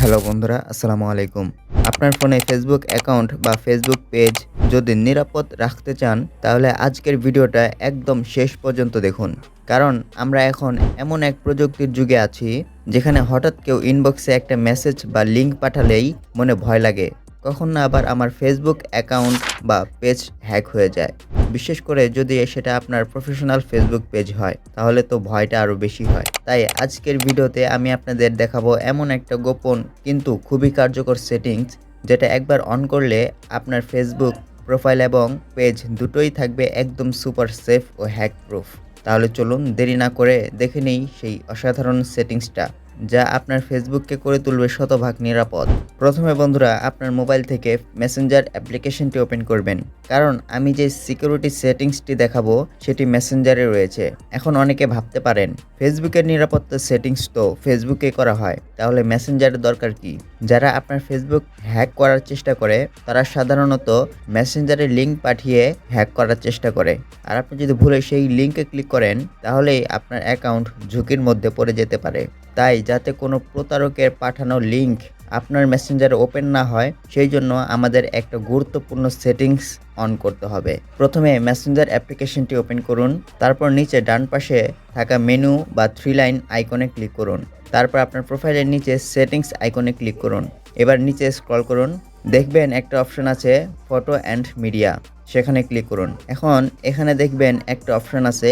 Hello বন্ধুরা, আসসালামু আলাইকুম। আপনার ফোনে ফেসবুক অ্যাকাউন্ট বা ফেসবুক পেজ যদি নিরাপদ রাখতে চান, তাহলে আজকের ভিডিওটা একদম শেষ পর্যন্ত দেখুন। কারণ আমরা এখন এমন এক প্রযুক্তির যুগে আছি, যেখানে হঠাৎ কেউ ইনবক্সে একটা মেসেজ বা লিঙ্ক পাঠালেই মনে ভয় লাগে। কখন না আবার আমার ফেসবুক অ্যাকাউন্ট বা পেজ হ্যাক হয়ে যায়। বিশেষ করে যদি সেটা আপনার প্রফেশনাল ফেসবুক পেজ হয়, তাহলে তো ভয়টা আরও বেশি হয়। তাই আজকের ভিডিওতে আমি আপনাদের দেখাবো এমন একটা গোপন কিন্তু খুবই কার্যকর সেটিংস যেটা একবার অন করলে আপনার ফেসবুক প্রোফাইল এবং পেজ দুটোই থাকবে একদম সুপার সেফ ও হ্যাক প্রুফ তাহলে চলুন দেরি না করে দেখে নেই সেই অসাধারণ সেটিংসটা যা আপনার ফেসবুককে করে তুলবে শতভাগ নিরাপদ। প্রথমে বন্ধুরা, আপনার মোবাইল থেকে মেসেঞ্জার অ্যাপ্লিকেশনটি ওপেন করবেন। কারণ আমি যে সিকিউরিটি সেটিংসটি দেখাবো, সেটি মেসেঞ্জারে রয়েছে। এখন অনেকে ভাবতে পারেন, ফেসবুকের নিরাপত্তা সেটিংস তো ফেসবুকে করা হয়, তাহলে মেসেঞ্জারের দরকার কি? যারা আপনার ফেসবুক হ্যাক করার চেষ্টা করে, তারা সাধারণত মেসেঞ্জারে লিঙ্ক পাঠিয়ে হ্যাক করার চেষ্টা করে। আর আপনি যদি ভুলে সেই লিঙ্কে ক্লিক করেন, তাহলেই আপনার অ্যাকাউন্ট ঝুঁকির মধ্যে পড়ে যেতে পারে। তাই যাতে কোনো প্রতারকের পাঠানো লিঙ্ক আপনার মেসেঞ্জারে ওপেন না হয়, সেই জন্য আমাদের একটা গুরুত্বপূর্ণ সেটিংস অন করতে হবে। প্রথমে মেসেঞ্জার অ্যাপ্লিকেশনটি ওপেন করুন, তারপর নিচে ডান পাশে থাকা মেনু বা থ্রি লাইন আইকনে ক্লিক করুন। তারপর আপনার প্রোফাইলের নিচে সেটিংস আইকনে ক্লিক করুন। এবার নিচে স্ক্রল করুন। দেখবেন একটা অপশন আছে ফটো অ্যান্ড মিডিয়া, সেখানে ক্লিক করুন। এখন এখানে দেখবেন একটা অপশন আছে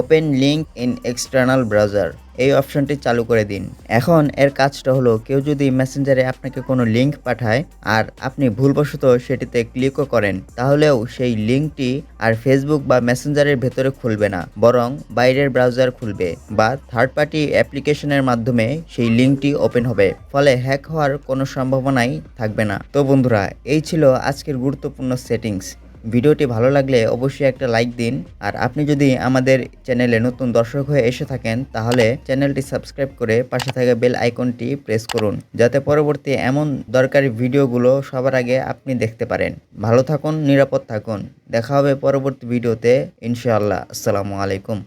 open link in external browser এই অপশনটি চালু করে দিন। এখন এর কাজটা হলো, কেউ যদি মেসেঞ্জারে আপনাকে কোনো লিঙ্ক পাঠায় আর আপনি ভুলবশত সেটিতে ক্লিকও করেন, তাহলেও সেই লিঙ্কটি আর ফেসবুক বা মেসেঞ্জারের ভেতরে খুলবে না, বরং বাইরের ব্রাউজার খুলবে বা থার্ড পার্টি অ্যাপ্লিকেশনের মাধ্যমে সেই লিঙ্কটি ওপেন হবে। ফলে হ্যাক হওয়ার কোনো সম্ভাবনাই থাকবে না। তো বন্ধুরা, এই ছিল আজকের গুরুত্বপূর্ণ সেটিংস ভিডিওটি ভালো লাগলে অবশ্যই একটা লাইক দিন। আর আপনি যদি আমাদের চ্যানেলে নতুন দর্শক হয়ে এসে থাকেন, তাহলে চ্যানেলটি সাবস্ক্রাইব করে পাশে থাকা বেল আইকনটি প্রেস করুন, যাতে পরবর্তী এমন দরকারি ভিডিওগুলো সবার আগে আপনি দেখতে পারেন। ভালো থাকুন, নিরাপদ থাকুন। দেখা হবে পরবর্তী ভিডিওতে। ইনশাআল্লাহ। আসসালামু আলাইকুম।